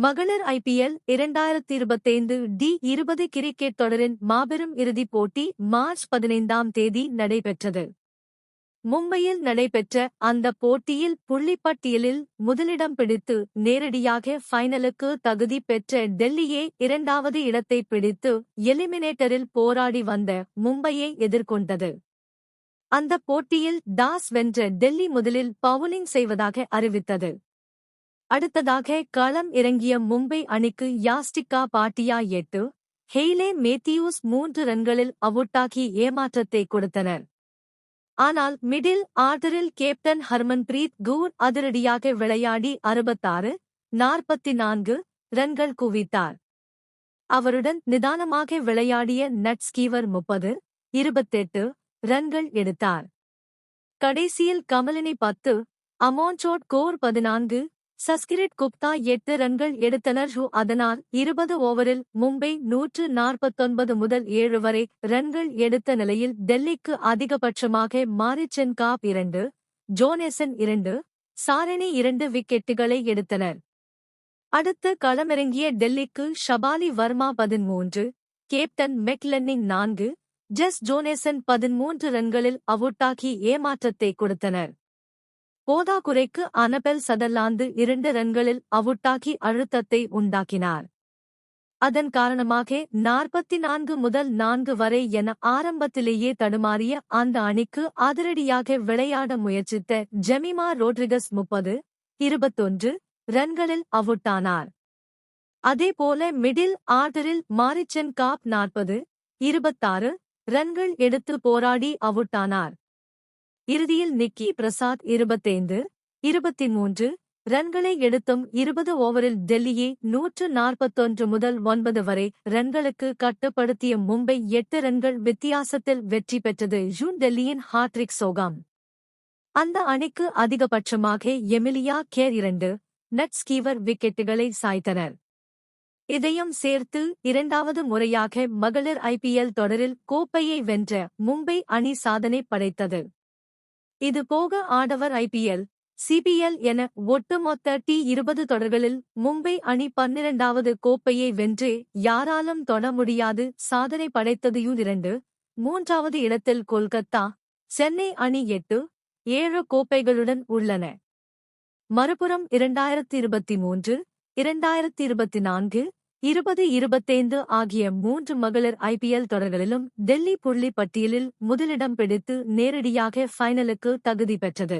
மகளிர் ஐபிஎல் இரண்டாயிரத்தி இருபத்தைந்து டி இருபது கிரிக்கெட் தொடரின் மாபெரும் இறுதிப் போட்டி மார்ச் பதினைந்தாம் தேதி நடைபெற்றது. மும்பையில் நடைபெற்ற அந்த போட்டியில் புள்ளிப்பட்டியலில் முதலிடம் பிடித்து நேரடியாக ஃபைனலுக்கு தகுதி பெற்ற டெல்லியே இரண்டாவது இடத்தை பிடித்து எலிமினேட்டரில் போராடி வந்த மும்பையை எதிர்கொண்டது. அந்த போட்டியில் டாஸ் வென்ற டெல்லி முதலில் பவுலிங் செய்வதாக அறிவித்தது. அடுத்ததாக களம் இறங்கிய மும்பை அணிக்கு யாஸ்டிகா பாட்டியா எட்டு ஹெய்லே மேத்யூஸ் மூன்று ரன்களில் அவுட்டாகி ஏமாற்றத்தை கொடுத்தனர். ஆனால் மிடில் ஆர்டரில் கேப்டன் ஹர்மன்பிரீத் கூர் அதிரடியாக விளையாடி அறுபத்தாறு நாற்பத்தி நான்கு ரன்கள் குவித்தார். அவருடன் நிதானமாக விளையாடிய நட்ஸ்கீவர் முப்பது இருபத்தெட்டு ரன்கள் எடுத்தார். கடைசியில் கமலினி பத்து அமோன்சோட் கோர் பதினான்கு சஸ்கிரிட் குப்தா எட்டு ரன்கள் எடுத்தனர். ஹூ அதனால் இருபது ஓவரில் மும்பை நூற்று நாற்பத்தொன்பது முதல் ஏழு வரை ரன்கள் எடுத்த நிலையில் டெல்லிக்கு அதிகபட்சமாக மாரிச்சன் காப் இரண்டு ஜோனேசன் இரண்டு சாரணி இரண்டு விக்கெட்டுகளை எடுத்தனர். அடுத்து களமிறங்கிய டெல்லிக்கு ஷபாலி வர்மா பதிமூன்று கேப்டன் மெக்லென்னிங் நான்கு ஜெஸ் ஜோனேசன் பதிமூன்று ரன்களில் அவுட்டாகி ஏமாற்றத்தை கொடுத்தனர். போதாக்குறைக்கு அனபெல் சதர்லாந்து இரண்டு ரன்களில் அவுட்டாகி அழுத்தத்தை உண்டாக்கினார். அதன் காரணமாக நாற்பத்தி நான்கு முதல் நான்கு வரை என ஆரம்பத்திலேயே தடுமாறிய அந்த அணிக்கு அதிரடியாக விளையாட முயற்சித்த ஜெமிமா ரோட்ரிகஸ் முப்பது இருபத்தொன்று ரன்களில் அவுட்டானார். அதேபோல மிடில் ஆர்டரில் மாரிச்சன் காப் நாற்பது இருபத்தாறு ரன்கள் எடுத்து போராடி அவுட்டானார். இறுதியில் நிக்கி பிரசாத் இருபத்தைந்து இருபத்தி மூன்று ரன்களை எடுத்தும் இருபது ஓவரில் டெல்லியை நூற்று நாற்பத்தொன்று முதல் ஒன்பது வரை ரன்களுக்கு கட்டுப்படுத்திய மும்பை எட்டு ரன்கள் வித்தியாசத்தில் வெற்றி பெற்றது ஜூன் டெல்லியின் ஹாட்ரிக் சோகாம். அந்த அணிக்கு அதிகபட்சமாக எமிலியா கேர் இரண்டு நட்ஸ்கீவர் விக்கெட்டுகளை சாய்த்தனர். இதையும் சேர்த்து இரண்டாவது முறையாக மகளிர் ஐபிஎல் தொடரில் கோப்பையை வென்ற மும்பை அணி சாதனை படைத்தது. இது போக ஆடவர் ஐபிஎல் சிபிஎல் என ஒட்டுமொத்த டி இருபது தொடர்களில் மும்பை அணி பன்னிரண்டாவது கோப்பையை வென்று யாராலும் தொட முடியாது சாதனை படைத்ததையும் இரண்டு மூன்றாவது இடத்தில் கொல்கத்தா சென்னை அணி எட்டு ஏழு கோப்பைகளுடன் உள்ளன. மறுபுறம் இரண்டாயிரத்தி இருபத்தி மூன்று இரண்டாயிரத்தி இருபத்தி நான்கு இருபது இருபத்தைந்து ஆகிய மூன்று மகளிர் ஐபிஎல் தொடர்களிலும் டெல்லி புள்ளி பட்டியலில் முதலிடம் பிடித்து நேரடியாக ஃபைனலுக்கு தகுதி பெற்றது.